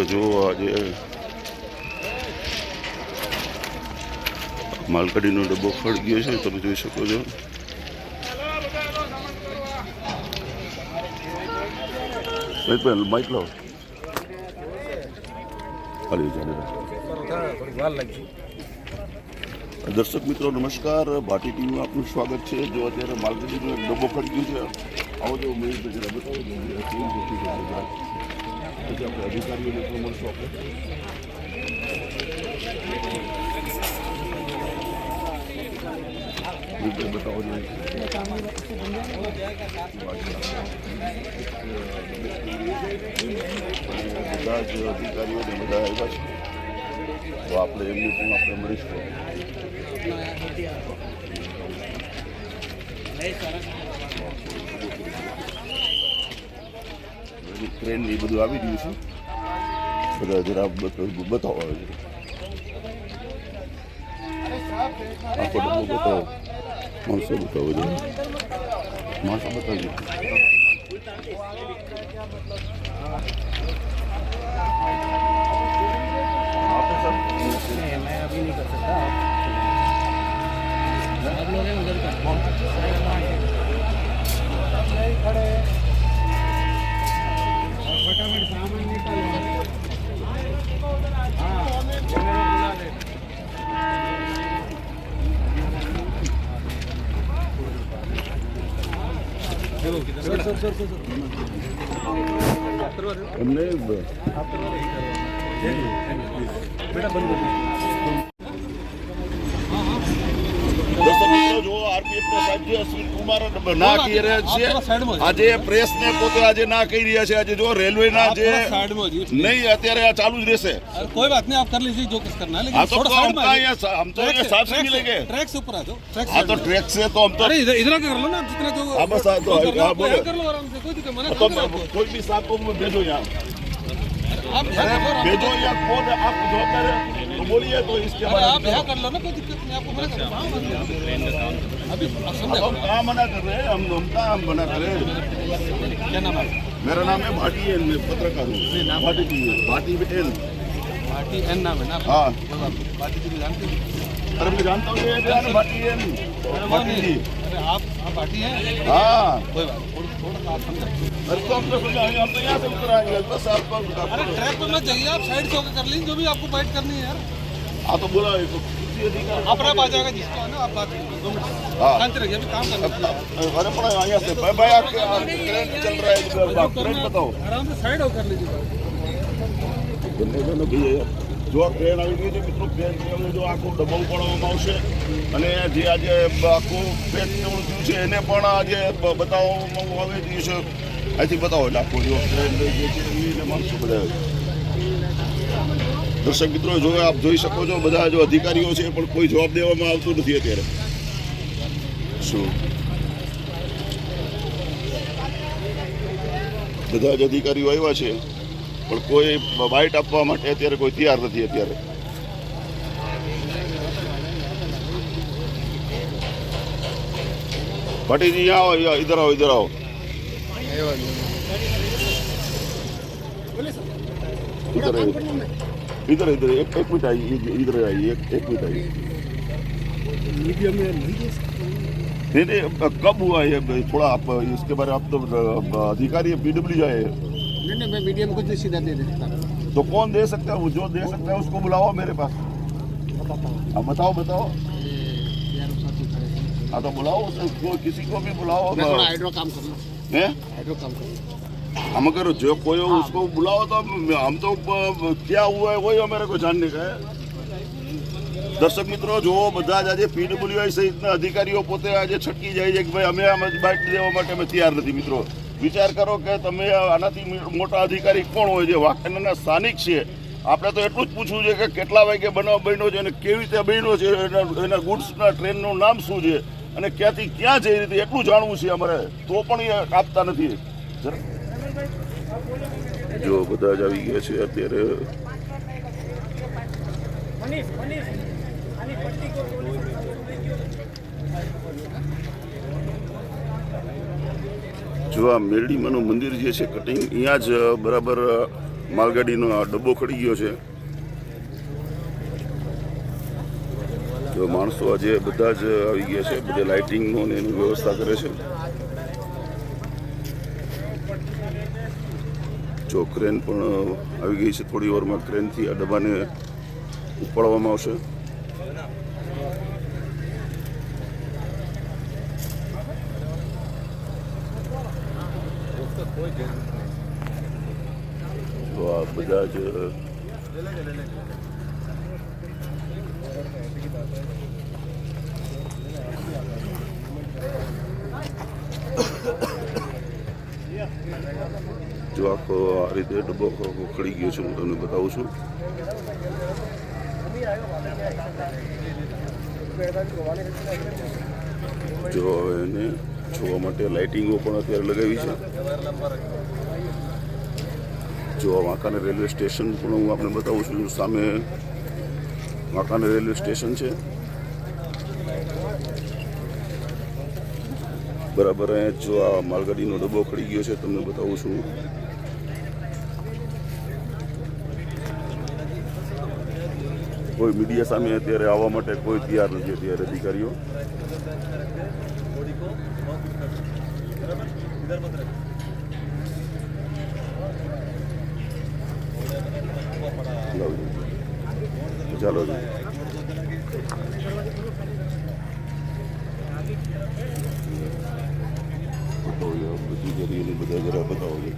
મિત્રો જુઓ આજે માલકડીનો ડબ્બો ખડ ગયો છે તમે જોઈ શકો છો ભાઈ પેન માઇક લાવો હાલી જાડેજા દર્શક મિત્રો, નમસ્કાર. ભાટી ટીવીમાં આપનું સ્વાગત છે. જો અત્યારે માલગડીનો એક ડબ્બો ખડી ગયો છે. આવો જો મયુર જરા બતાવો. જો કેમ જતી છે જરા. પછી આપણે અધિકારીઓને પણ મળશું આપણે બતાવો બધા જ અધિકારીઓને બધા આવ્યા છે તો આપણે એમને પણ આપણે મળીશું ટ્રેન એ બધું આવી ગયું છે. બધા જરા બતાવો. આખો ડબ્બો બતાવો. માણસો બતાવો માણસો બતાવજો zor zor zor. Ashwin Kumar ના કહી રહ્યા છે આજે પ્રેસ ને પોતે આજે ના કહી રહ્યા છે આજે જો રેલવે ના જે साइड में हो जी નહીં અત્યારે આ ચાલુ જ રહેશે अरे कोई बात नहीं आप कर लीजिए जो कुछ करना है हाँ लेकिन तो थोड़ा हम साइड में कहाँ आ जाइए। यहाँ हम तो ट्रैक ये से- साथ से ट्रैक मिलेंगे ट्रैक से ऊपर आ जाओ ट्रैक हाँ तो से ट्रैक से तो हम तो अरे इधर इधर का कर लो ना जितना जो हाँ, बस, हाँ, तो जो करना है, हाँ, आप बोलो। यहाँ कर लो आराम से कोई दिक्कत मना तो करो आपको। कोई भी साथ को भेजो यहाँ आप यहाँ कर लो, भेजो या कौन है आप जवाबदार है तो बोलिए तो इसके अरे बारे आप में यहाँ कर लो ना कोई दिक्कत नहीं आपको मना कर रहा हूँ। अभी आप समझे अब हम कहाँ मना कर रहे हैं हम हम कहाँ हम मना कर रहे हैं क्या नाम है मेरा नाम है भाटी एन मैं पत्रकार हूँ भाटी जी भाटी एन भाटी एन नाम है ना आपका? हाँ कोई बात नहीं। भाटी जी भी जानते हैं अरे मैं जानता हूँ ये है ना भाटी एन अरे वो भाटी जी नहीं अरे आप पार्टी है? हाँ। कोई बात अरे तो हम तो हम तो यहाँ से उतर आएँगे। बस आपको अरे तो ट्रैक तो पे मत जाइए आप साइड से होकर कर लीजिए जो भी आपको फाइट करनी है यार। हाँ तो बोला अपना आ जाएगा जिसको ना? आप बात हाँ। शांत रहिए अभी काम करना अरे पड़ा यहाँ से। भाई भाई आपके ट्रेंड चल रहा है इधर। बात तो ट्रेंड बताओ। आराम से साइड हो कर लीजिए। दोनों भैया ભાઈ આ ટ્રેન આવી ગઈ છે, મિત્રો ટ્રેન જો આખું ડબલ ઉપાડવામાં આવશે અને જે આજે આખું પેક થયું છે, એને પણ આજે બતાવવામાં આવી રહ્યું છે, અહીંથી બતાવો. એટલે આખું જો ટ્રેન લઈ ગઈ છે એને માણસો બધા. દર્શક મિત્રો, જો આપ જોઈ શકો છો, બધા જો અધિકારીઓ છે પણ કોઈ જવાબ દેવામાં આવતું નથી અત્યારે. શું? બધા જ અધિકારીઓ આવ્યા છે. પણ કોઈ બાઇટ આપવા માટે અત્યારે કોઈ તૈયાર નથી અત્યારે ભાટીજી यहाँ आओ यहाँ इधर आओ इधर आओ इधर आइए इधर इधर एक एक मिनट आइए इधर आइए एक एक मिनट आइए मीडिया में नहीं दे सकते नहीं नहीं कब हुआ ये थोड़ा आप इसके बारे में आप तो अधिकारी पीडब्ल्यू आए हैं नहीं नहीं मैं मीडिया में कुछ नहीं सीधा दे देता तो कौन दे सकता है वो जो दे सकता है उसको बुलाओ मेरे पास अब बताओ बताओ हाँ तो बुलाओ उसे कोई किसी को भी बुलाओ हाइड्रो काम कर लो हैं हाइड्रो काम कर लो हम अगर जो कोई हो उसको बुलाओ तो हम हम तो ब- क्या हुआ है वही हमारे को जानने का है દર્શક મિત્રો જો બધા જ આજે પીડબ્લ્યુઆઈ સહિતના અધિકારીઓ પોતે આજે છટકી જાય છે કે ભાઈ અમે આમ બાઇટ દેવા માટે અમે તૈયાર નથી મિત્રો વિચાર કરો કે તમે આનાથી મોટા અધિકારી કોણ હોય? છે વાંકાનેરના સ્થાનિક છે. આપણે તો એટલું જ પૂછવું છે કે કેટલા વાગે બનાવ બન્યો છે અને કેવી રીતે બન્યો છે? એના ગુડ્સના ટ્રેનનું નામ શું છે? અને ક્યાંથી ક્યાં જઈ રીતે? એટલું જાણવું છે અમારે. તો પણ એ આપતા નથી. જો બધા જ આવી ગયા છે અત્યારે. જો મેરડીમાનું મંદિર જે છે કટિંગ અહીંયા જ બરાબર માલગાડીનો ડબ્બો ખડી ગયો છે. તો માણસો આજે બધા જ આવી ગયા છે, બધે લાઇટિંગનો ને એની વ્યવસ્થા કરે છે. જો ક્રેન પણ આવી ગઈ છે, થોડી વારમાં ક્રેનથી આ ડબ્બાને ઉપાડવામાં આવશે તો આ બધા જ જો આખો આ રીતે ડબ્બો આખો ગયો છે, હું તમને બતાવું છું. જો એને જોવા માટે લાઇટિંગો પણ અત્યારે લગાવી છે. જો વાંકાને રેલવે સ્ટેશન પણ હું આપને બતાવું છું સામે વાંકાને રેલવે સ્ટેશન છે. બરાબર જો આ માલગાડીનો ડબ્બો ખડી ગયો છે, તમને બતાવું છું. કોઈ મીડિયા સામે અત્યારે આવવા માટે કોઈ તૈયાર નથી અત્યારે અધિકારીઓ. ચાલો. જી. બધી જરા બતાવો જી.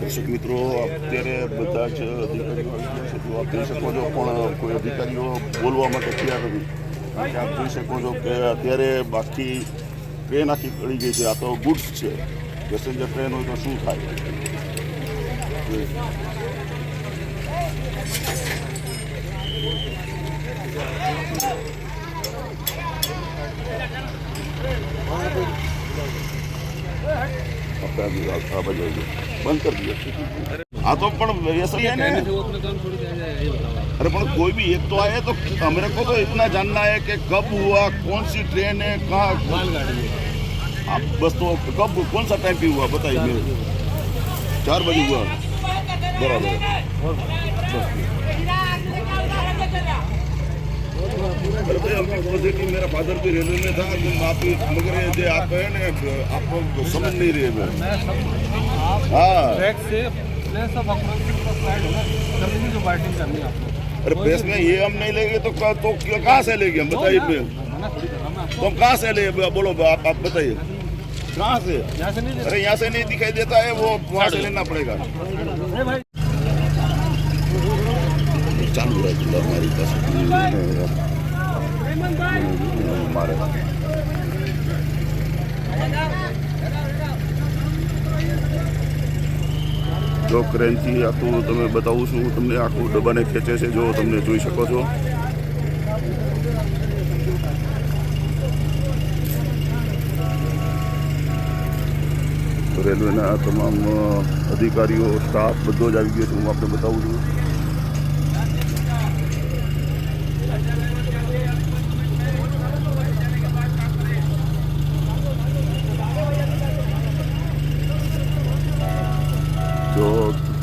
દર્શક મિત્રો, અત્યારે બધા જ અધિકારીઓ આપ જોઈ શકો છો, પણ કોઈ અધિકારીઓ બોલવા માટે તૈયાર નથી આપ જોઈ શકો છો કે અત્યારે બાકી ટ્રેન આખી પડી ગઈ છે આ તો ગુડ્સ છે પેસેન્જર ટ્રેન હોય તો શું થાય આપણે આ આ બાજુ આવી જાઓ. બંધ કરી દઈએ આ તો પણ ऐसा ही है ना जो अपना काम छोड़ के आ जाए ये बताओ आप। अरे पर कोई भी एक तो आए तो हमरे को तो इतना जानना है कि कब हुआ कौन सी ट्रेन है कहाँ मालगाड़ी है। आप बस तो कब कौन सा टाइम पे हुआ बताइए मेरे चार बजे हुआ बराबर मेरा फादर भी रेलवे में था आप मगर ये आप है ना आप समझ नहीं रहे हाँ आपको अरे बेस में ये हम नहीं लेंगे तो तो से लेंगे हम बताइए रहा आपको तो कहाँ से ले बोलो आप, आप बताइए कहाँ से अरे यहाँ से नहीं दिखाई देता है वो वहाँ से लेना पड़ेगा चालू है चूल्हा हमारी पास અમારે જો ક્રેનથી આખું તમે બતાવું છું, હું તમને આખું ડબ્બાને ખેંચે છે, જો તમને જોઈ શકો છો. રેલવેના તમામ અધિકારીઓ, સ્ટાફ બધો જ આવી ગયો છે, હું આપણે બતાવું છું.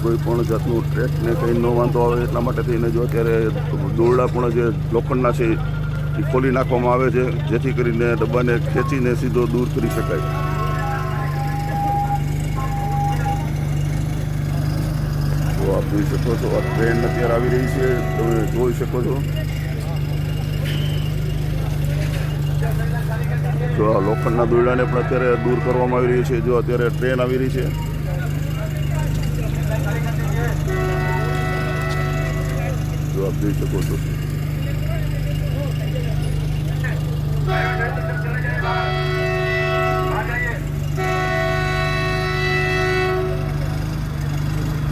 કોઈ પણ જાતનું ટ્રેકને કંઈ ન વાંધો આવે એટલા માટે થઈને જો અત્યારે દોરડા પણ જે લોખંડના છે, એ ખોલી નાખવામાં આવે છે, જેથી કરીને ડબ્બાને ખેંચીને સીધો દૂર કરી શકાય. તો આપ જોઈ શકો છો, આ ટ્રેન અત્યારે આવી રહી છે, તમે જોઈ શકો છો. જો આ લોખંડના દોરડાને પણ અત્યારે દૂર કરવામાં આવી રહી છે, જો અત્યારે ટ્રેન આવી રહી છે. જો આપ જોઈ શકો છો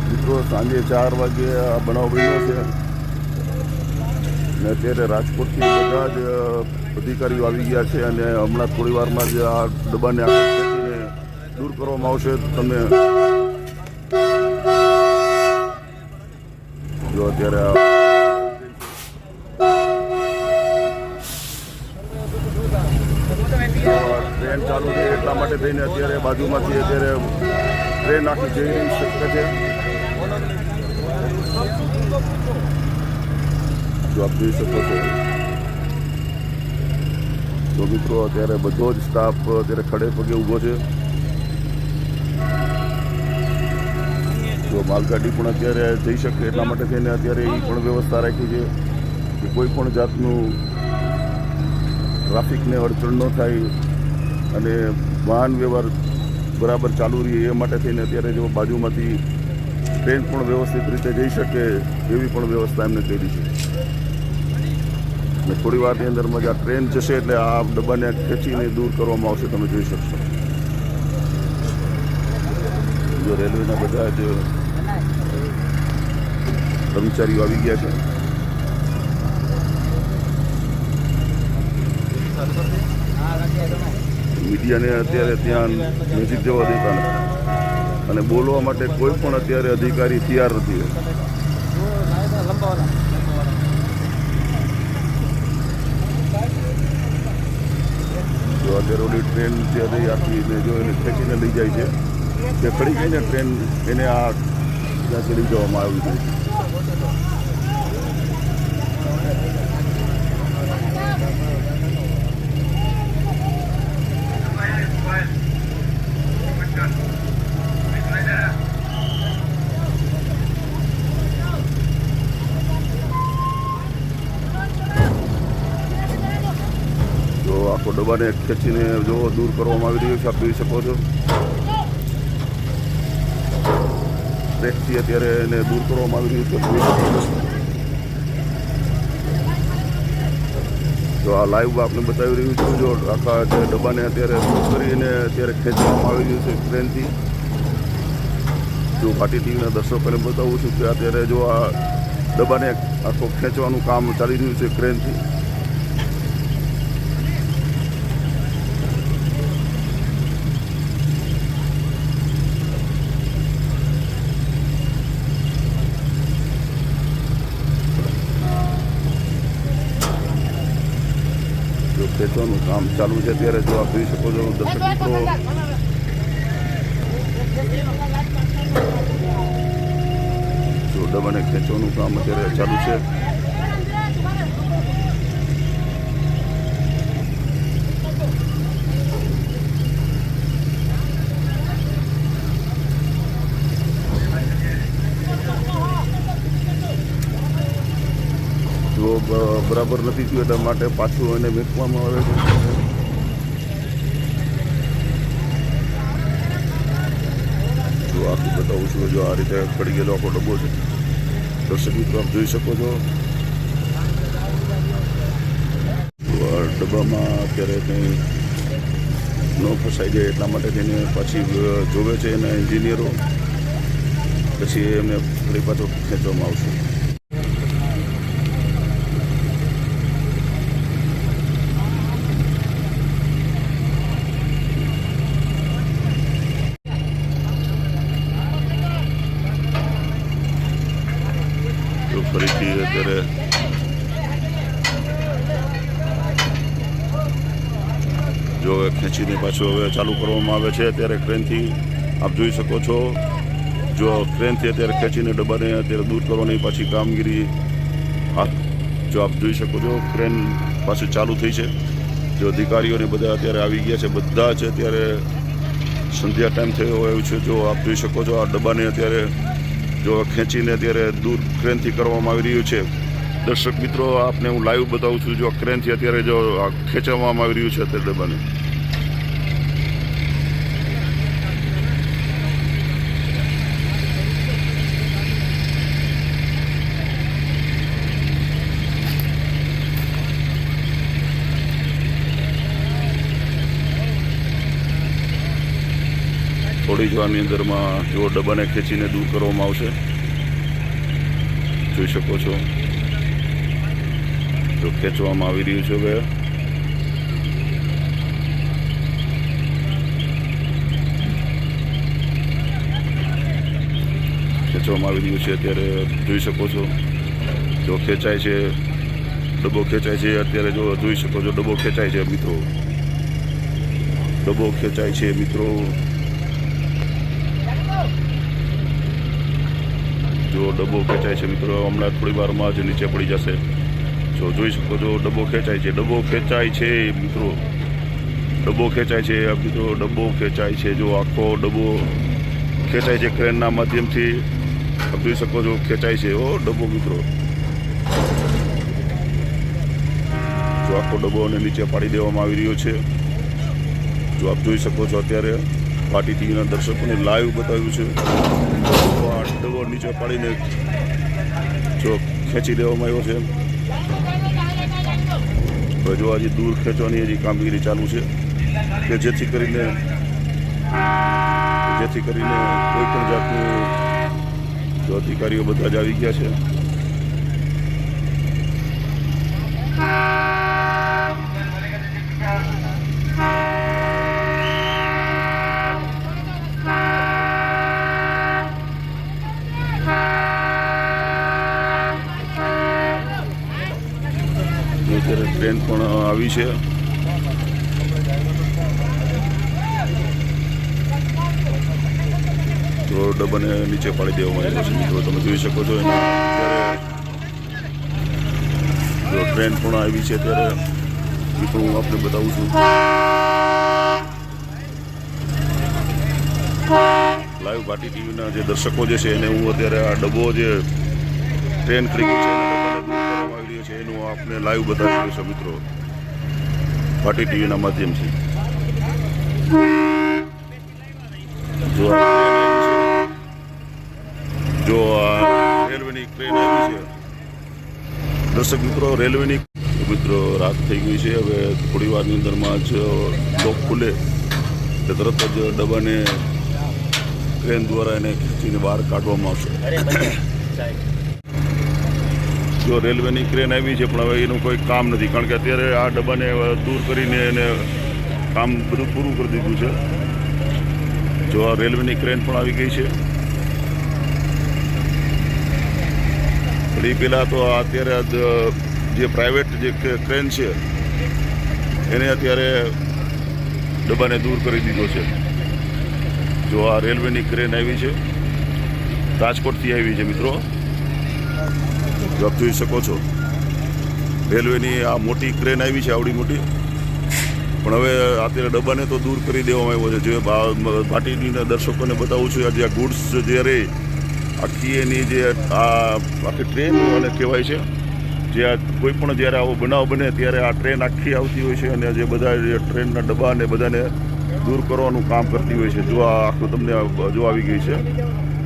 મિત્રો, સાંજે ચાર વાગે આ બનાવ બન્યો છે. ને અત્યારે રાજકોટથી બધા જ અધિકારીઓ આવી ગયા છે અને હમણાં થોડી વારમાં જ આ ખેંચીને દૂર કરવામાં આવશે. તમે જો ટ્રેન ચાલુ છે એટલા માટે થઈને અત્યારે બાજુમાંથી અત્યારે ટ્રેન આખી જઈ રહી શકે છે. જો આપ જોઈ શકો છો. તો મિત્રો, અત્યારે બધો જ સ્ટાફ અત્યારે ખડે પગે ઊભો છે. જો માલગાડી પણ અત્યારે જઈ શકે એટલા માટે થઈને અત્યારે એ પણ વ્યવસ્થા રાખી છે કે કોઈ પણ જાતનું ટ્રાફિકને અડચણ ન થાય અને વાહન વ્યવહાર બરાબર ચાલુ રહે એ માટે થઈને અત્યારે જો બાજુમાંથી ટ્રેન પણ વ્યવસ્થિત રીતે જઈ શકે એવી પણ વ્યવસ્થા એમને કરી છે. અને થોડી વારની અંદરમાં જે આ ટ્રેન જશે એટલે આ ડબ્બાને ખેંચીને દૂર કરવામાં આવશે તમે જોઈ શકશો. જો રેલવેના બધા જ કર્મચારીઓ આવી ગયા છે. મીડિયાને અત્યારે ત્યાં નજીક જવા દેતા નથી અને બોલવા માટે કોઈ પણ અત્યારે અધિકારી તૈયાર નથી. જો અત્યારે ટ્રેન ત્યારે આખી જો એને ખેંચીને લઈ જાય છે. તે ખડી ગઈને ટ્રેન, એને આ ત્યાંથી લઈ જવામાં આવી છે ડબ્બાને ખેંચીને જો દૂર કરવામાં આવી રહ્યો છે, આપ શકો છો. ટ્રેકથી અત્યારે એને દૂર કરવામાં આવી રહ્યું છે. જો આ લાઈવ આપને બતાવી રહ્યું છું, જો આખા જે ડબ્બાને અત્યારે દૂર કરીને અત્યારે ખેંચવામાં આવી રહ્યું છે ટ્રેનથી જો ભાટી ટીવીના દર્શકોને બતાવું છું કે અત્યારે જો આ ડબ્બાને આખો ખેંચવાનું કામ ચાલી રહ્યું છે ક્રેનથી જો કામ ચાલુ છે ત્યારે જો આપ જોઈ શકો છો દર્શક મિત્રો. જો અને ખેંચવાનું કામ અત્યારે ચાલુ છે. બરાબર નથી થયું એટલા માટે પાછું એને વેચવામાં આવે છે. જો આખું બતાવું છું જો આ રીતે પડી ગયેલો આખો ડબ્બો છે. દર્શક મિત્રો, આપ જોઈ શકો છો. ડબ્બામાં અત્યારે કંઈ ન ફસાઈ જાય એટલા માટે તેને પાછી જોવે છે એના એન્જિનિયરો. પછી એમને ફરી પાછો ખેંચવામાં આવશે તો ફરીથી અત્યારે જો હવે ખેંચીને પાછું હવે ચાલુ કરવામાં આવે છે, ત્યારે ક્રેનથી આપ જોઈ શકો છો. જો ક્રેનથી અત્યારે ખેંચીને ડબ્બાને અત્યારે દૂર કરવાની પાછી કામગીરી હાથ, જો આપ જોઈ શકો છો ક્રેન પાછું ચાલુ થઈ છે. જો અધિકારીઓને બધા અત્યારે આવી ગયા છે, બધા જ અત્યારે સંધ્યા ટાઈમ થયો હોય છે, જો આપ જોઈ શકો છો, આ ડબ્બાને અત્યારે જો ખેંચીને અત્યારે દૂર ક્રેનથી કરવામાં આવી રહ્યું છે. દર્શક મિત્રો, આપને હું લાઈવ બતાવું છું, જો ક્રેનથી અત્યારે જો ખેંચવામાં આવી રહ્યું છે, અત્યારે ડબ્બાને. થોડી જવાની અંદરમાં એવો ડબ્બાને ખેંચીને દૂર કરવામાં આવશે. જોઈ શકો છો. જો ખેંચવામાં આવી રહ્યું છે હવે. ખેંચવામાં આવી રહ્યું છે અત્યારે, જોઈ શકો છો. જો ખેંચાય છે, ડબ્બો ખેંચાય છે, અત્યારે જો જોઈ શકો છો, ડબ્બો ખેંચાય છે મિત્રો. ડબ્બો ખેંચાય છે મિત્રો. જો ડબ્બો ખેંચાય છે મિત્રો, હમણાં થોડી વારમાં જ નીચે પડી જશે. જો જોઈ શકો છો, ડબ્બો ખેંચાય છે. ડબ્બો ખેંચાય છે, મિત્રો. ડબ્બો ખેંચાય છે, આ મિત્રો, ડબ્બો ખેંચાય છે. જો આખો ડબ્બો ખેંચાય છે ક્રેનના માધ્યમથી. આપ જોઈ શકો છો, ખેંચાય છે. ઓ, ડબ્બો મિત્રો. જો આખો ડબ્બો અને નીચે પાડી દેવામાં આવી રહ્યો છે. જો આપ જોઈ શકો છો અત્યારે. પાટી ટીવીના દર્શકોને લાઈવ બતાવ્યું છે. ડબ્બો નીચે પાડીને જો ખેંચી દેવામાં આવ્યો છે હવે જો હજી દૂર ખેંચવાની હજી કામગીરી ચાલુ છે. કે જેથી કરીને જેથી કરીને કોઈ પણ જાતનું જો અધિકારીઓ બધા જ આવી ગયા છે જો અત્યારે ટ્રેન પણ આવી છે. તો ડબ્બાને નીચે પાડી દેવામાં આવ્યો છે મિત્રો. તમે જોઈ શકો છો એના અત્યારે જો ટ્રેન પણ આવી છે ત્યારે મિત્રો, હું આપને બતાવું છું. લાઈવ ભાટી ટીવીના જે દર્શકો જે છે એને હું અત્યારે આ ડબ્બો જે ટ્રેન ગઈ છે કરવામાં છે એનું આપને લાઈવ બતાવી છે મિત્રો. પાર્ટી ટીવીના માધ્યમથી જો જો રેલવેની ટ્રેન આવી છે. દર્શક મિત્રો રેલવેની મિત્રો, રાત થઈ ગઈ છે. હવે થોડી વારની અંદરમાં જ લોક ખુલે. તે તરત જ ડબ્બાને ટ્રેન દ્વારા એને ખેંચીને બહાર કાઢવામાં આવશે. જો રેલવેની ક્રેન આવી છે, પણ હવે એનું કોઈ કામ નથી. કારણ કે અત્યારે આ ડબ્બાને દૂર કરીને એને કામ બધું પૂરું કરી દીધું છે. જો આ રેલવેની ક્રેન પણ આવી ગઈ છે. એ પહેલાં તો અત્યારે જે પ્રાઇવેટ જે ક્રેન છે, એને અત્યારે ડબ્બાને દૂર કરી દીધો છે. જો આ રેલવેની ક્રેન આવી છે, રાજકોટથી આવી છે, મિત્રો. જો જોઈ શકો છો. રેલવેની આ મોટી ક્રેન આવી છે, આવડી મોટી. પણ હવે અત્યારે ડબ્બાને તો દૂર કરી દેવામાં આવ્યો છે. જે ભાટીના દર્શકોને બતાવું છું આ જે ગુડ્સ જ્યારે આખી એની જે આ આખી ટ્રેન અને કહેવાય છે, જે આ કોઈ પણ જ્યારે આવો બનાવ બને, ત્યારે આ ટ્રેન આખી આવતી હોય છે અને જે બધા ટ્રેનના ડબ્બા અને બધાને દૂર કરવાનું કામ કરતી હોય છે. જો આ આખું તમને આ જો આવી ગઈ છે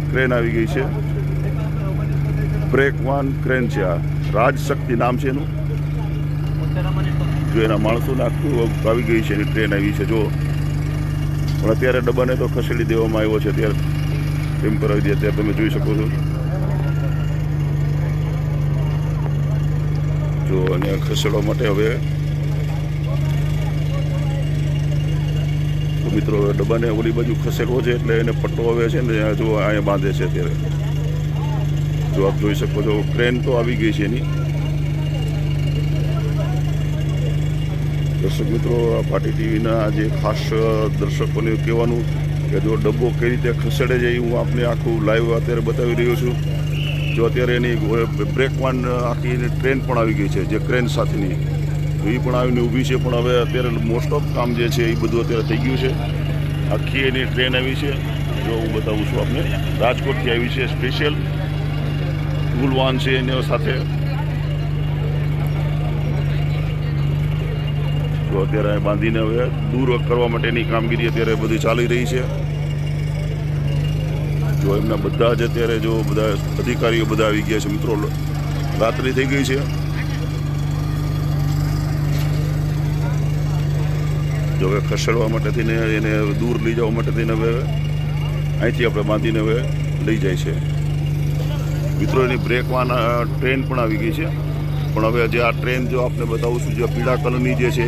ટ્રેન આવી ગઈ છે. બ્રેક વન ક્રેન છે આ. રાજશક્તિ નામ છે એનું. જો એના માણસોને આખું આવી ગઈ છે એની ટ્રેન આવી છે જો પણ અત્યારે ડબ્બાને તો ખસેડી દેવામાં આવ્યો છે, અત્યારે એમ કરાવી દે, અત્યારે તમે જોઈ શકો છો. જો, અને ખસેડવા માટે હવે મિત્રો ડબ્બાને ઓલી બાજુ ખસેડવો છે એટલે એને પટ્ટો આવે છે ને જો અહીંયા બાંધે છે અત્યારે. જો આપ જોઈ શકો છો, ટ્રેન તો આવી ગઈ છે એની. દર્શક મિત્રો, આ પાટી ટીવીના જે ખાસ દર્શકોને કહેવાનું કે જો ડબ્બો કઈ રીતે ખસેડે છે, એ હું આપને આખું લાઈવ અત્યારે બતાવી રહ્યો છું. જો અત્યારે એની બ્રેક વાન આખી એની ટ્રેન પણ આવી ગઈ છે, જે ક્રેન સાથેની. એ પણ આવીને ઊભી છે, પણ હવે અત્યારે મોસ્ટ ઓફ કામ જે છે, એ બધું અત્યારે થઈ ગયું છે. આખી એની ટ્રેન આવી છે. જો હું બતાવું છું આપને. રાજકોટથી આવી છે સ્પેશિયલ ટૂલ વાન છે એની સાથે. તો અત્યારે બાંધીને હવે દૂર કરવા માટેની કામગીરી અત્યારે બધી ચાલી રહી છે. જો એમના બધા જ અત્યારે જો બધા અધિકારીઓ બધા આવી ગયા છે, મિત્રો રાત્રિ થઈ ગઈ છે. જો હવે ખસેડવા માટે થઈને એને દૂર લઈ જવા માટે થઈને હવે અહીંથી આપણે બાંધીને હવે લઈ જાય છે. મિત્રો એની બ્રેકવાન ટ્રેન પણ આવી ગઈ છે. પણ હવે જે આ ટ્રેન જો આપને બતાવું છું, જે પીળા કલરની જે છે,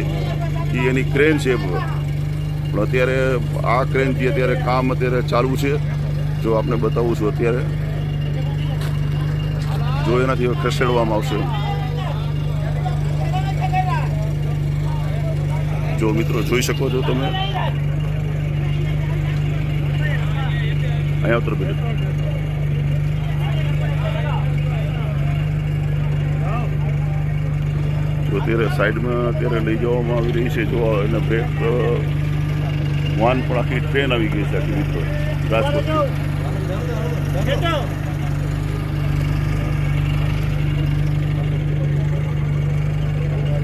એ એની ક્રેન છે પણ. અત્યારે આ ક્રેન જે અત્યારે કામ અત્યારે ચાલુ છે, જો આપને બતાવું છું અત્યારે. જો એનાથી ખસેડવામાં આવશે. જો મિત્રો જોઈ શકો છો તમે. અહીંયા ઉત્તર પ્રદેશ તો અત્યારે સાઈડમાં અત્યારે લઈ જવામાં આવી રહી છે. જો એને બ્રેક વાન પણ આખી ટ્રેન આવી ગઈ છે આખી મિત્રો. રાજકોટ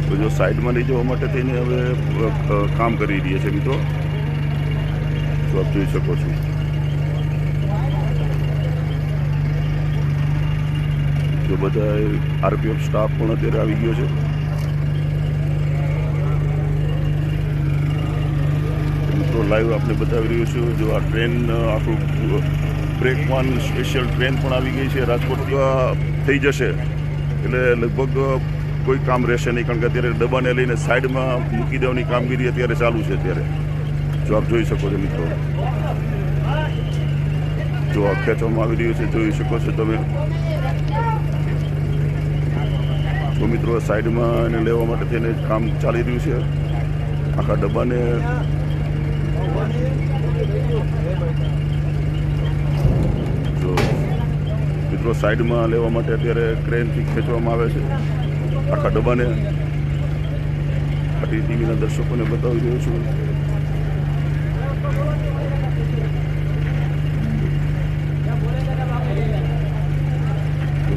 તો જો સાઈડમાં લઈ જવા માટે થઈને હવે કામ કરી રહ્યા છે મિત્રો. તો આપ જોઈ શકો છો. જો બધા આરપીએફ સ્ટાફ પણ અત્યારે આવી ગયો છે. લાઈવ આપને બતાવી રહ્યો છું. જો આ ટ્રેન આખું બ્રેક વન સ્પેશિયલ ટ્રેન પણ આવી ગઈ છે. રાજકોટ થઈ જશે. એટલે લગભગ કોઈ કામ રહેશે નહીં. કારણ કે અત્યારે ડબ્બાને લઈને સાઈડમાં મૂકી દેવાની કામગીરી અત્યારે ચાલુ છે અત્યારે. જો આપ જોઈ શકો છો મિત્રો. જો આ ખેંચવામાં આવી રહ્યું છે, જોઈ શકો છો તમે. જો મિત્રો સાઈડમાં એને લેવા માટે તેને કામ ચાલી રહ્યું છે. આખા ડબ્બાને જો મિત્રો સાઈડમાં લેવા માટે અત્યારે ક્રેનથી ખેંચવામાં આવે છે. આખા ડબ્બાને. આટલી ટીવીના દર્શકોને બતાવી રહ્યો છું.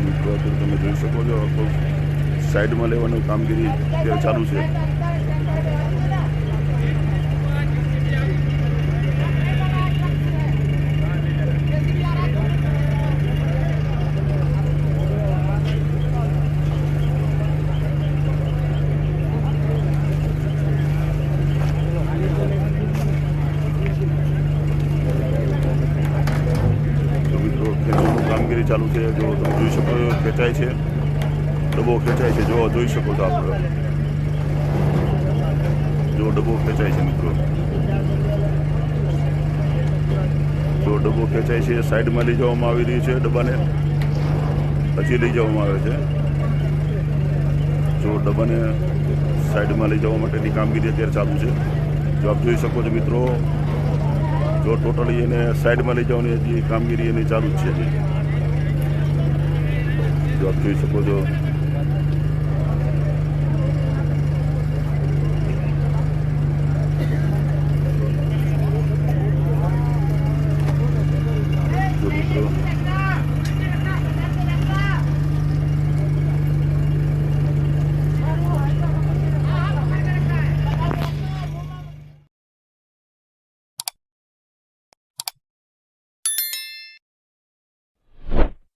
મિત્રો તમે જોઈ શકો છો સાઈડમાં લેવાની કામગીરી અત્યારે ચાલુ છે તો મિત્રો ખેંચવાની છે જો તમે જોઈ શકો ખેંચાય છે. ડબ્બો ખેંચાય છે. જો, જોઈ શકો છો આપણે. જો, ડબ્બો ખેંચાય છે મિત્રો. જો, ડબ્બો ખેંચાય છે. સાઈડમાં લઈ જવામાં આવી રહી છે ડબ્બાને. પછી લઈ જવામાં આવે છે. જો, ડબ્બાને સાઈડમાં લઈ જવા માટેની કામગીરી અત્યારે ચાલુ છે. જો, આપ જોઈ શકો છો મિત્રો. જો, ટોટલી એને સાઈડમાં લઈ જવાની હજી કામગીરી એની ચાલુ જ છે હજી જો આપ જોઈ શકો છો